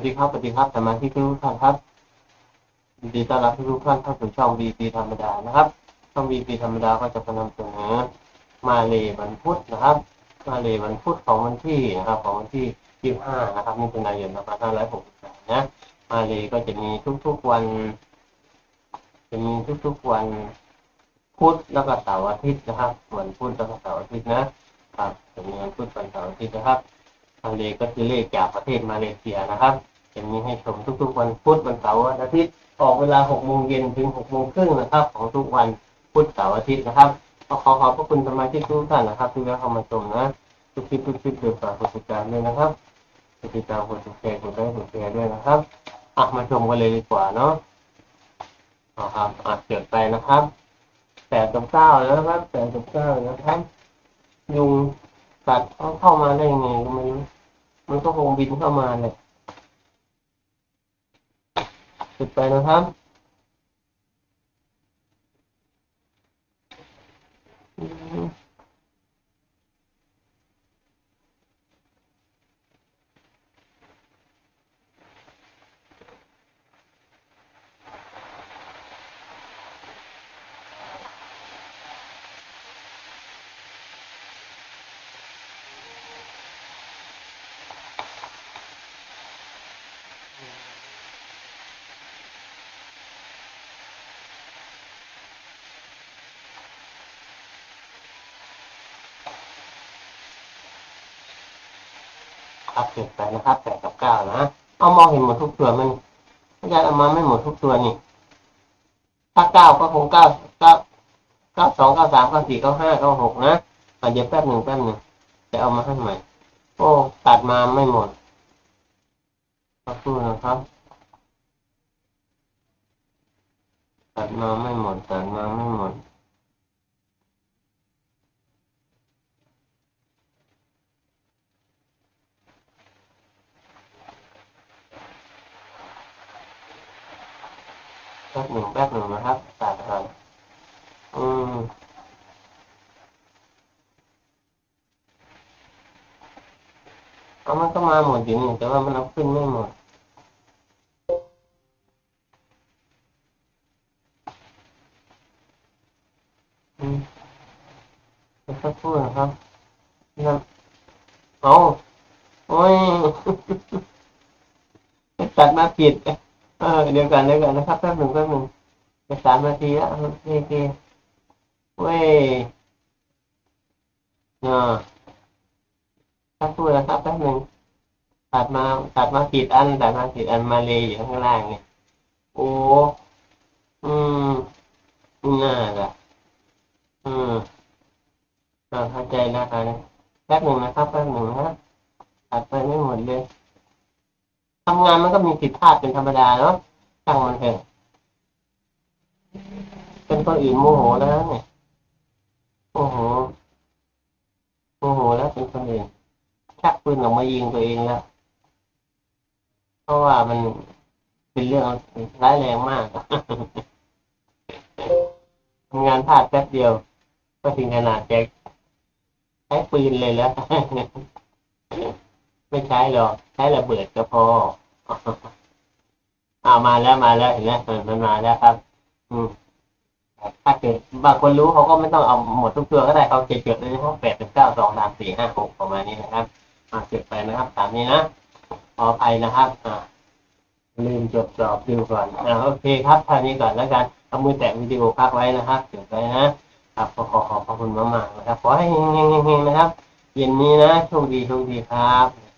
วัสดีครับสวัสดีครับสมาชิกทุกท่านครับยินดีต้อนรับทุกท่านเข้าสู่ช่องวีปีธรรมดานะครับ ช่องวีปีธรรมดาก็จะนำเสนอมาเลวันพุธนะครับ มาเลวันพุธของวันที่นะครับ ของวันที่ 25 นะครับมิถุนายน2563นะ มาเลก็จะมีทุกๆวัน จะมีทุกๆวันพุธแล้วก็เสาร์อาทิตย์นะครับวันพุธแล้วก็เสาร์อาทิตย์นะครับจะมีวันพุธวันเสาร์อาทิตย์นะครับมาเลก็คือเลขจากประเทศมาเลเซียนะครับ จะมีให้ชมทุกๆ วันพุธวันเสาร์วันอาทิตย์ออกเวลา6โมงเย็นถึง6โมงครึ่งนะครับ ของทุกวันพุธเสาร์อาทิตย์นะครับก็ขอขอบพระคุณสมาชิกทุกท่านนะครับ ที่ได้เข้ามาชมนะทุกคลิปทุกคลิปเดือฝากกดติดตามด้วยนะครับกดติดตามกดแชร์กดไลค์กดแชร์ด้วยนะครับอะมาชมกันเลยดีกว่าเนาะเอาครับอะเกิดไปนะครับแปดกับเก้าแล้วนะครับแปดกับเก้านะครับ ยุงสัตว์เขาเข้ามาได้ยังไงก็ไม่รู้มันก็คงบินเข้ามาเลย จุดไครับอืมครับเก็บไปนะครับแปดกับเก้านะ เอามองเห็นหมดทุกตัวมันอาจารย์เอามาไม่หมดทุกตัวนี่ ถ้าเก้าก็คงเก้าเก้าเก้าสองเก้าสามเก้าสี่เก้าห้าเก้าหกนะอะเดี๋ยวแป๊บหนึ่งแป๊บหนึ่งจะเอามาให้ใหม่ โอ้ ตัดมาไม่หมดขอสู้นะครับ ตัดมาไม่หมดตัดมาไม่หมด แป๊บหนึ่งแป๊บหนึ่งนะครับตัดก่อนอืมเอามันก็มาหมดอยู่นี่แต่ว่ามันเอาขึ้นไม่หมดอืมสักครู่นะครับนะครับเอาโอ้ยตัดมาผิด เออเดี๋ยวกันเดี๋ยวกันนะครับแป๊บหนึ่งแป๊บหนึ่งจะสามนาทีแล้วโอเคโอเคเว้ยอ่าถ้าพูดนะครับแป๊บหนึ่งตัดมาตัดมาผิดอันตัดมาผิดอันมาเลยอยู่ข้างล่างเนี่ยโอ้อืมน่าละอืมอ่าเข้าใจแล้วครับแป๊บหนึ่งนะครับแป๊บหนึ่งนะตัดไปไม่หมดเลย ทำงานมันก็มีผิดพลาดเป็นธรรมดาเนาะช่างมันเถอะเป็นคนอื่นโมโหแล้วเนี่ยโมโหโมโหแล้วเป็นคนอื่นชักปืนออกมายิงตัวเองแล้วเพราะว่ามันเป็นเรื่องร้ายแรงมากทำงานพลาดแป๊บเดียว ก็ถึงขนาดแกใช้ปืนเลยแล้ว ไม่ใช้หรอกใช้ระเบิดก็พอเอามาแล้วมาแล้วเห็นไหมมันมาแล้วครับ อืมถ้าเกิดบางคนรู้เขาก็ไม่ต้องเอาหมดทุกตัวก็ได้เขาเก็บๆเลยเพราะแปดเป็นเก้าสองสามสี่ห้าหกประมาณนี้นะครับอ่าเก็บไปนะครับตามนี้นะขออภัยนะครับอ่าลืมจดจอบดูก่อนอ่าโอเคครับท่านี้ก่อนแล้วกันเอามือแตะวิดีโอพักไว้นะครับเก็บไว้นะครับขอขอขอบพระคุณมากๆนะครับขอให้เฮงๆนะครับ เย็นนี้นะโชคดีโชคดีครับ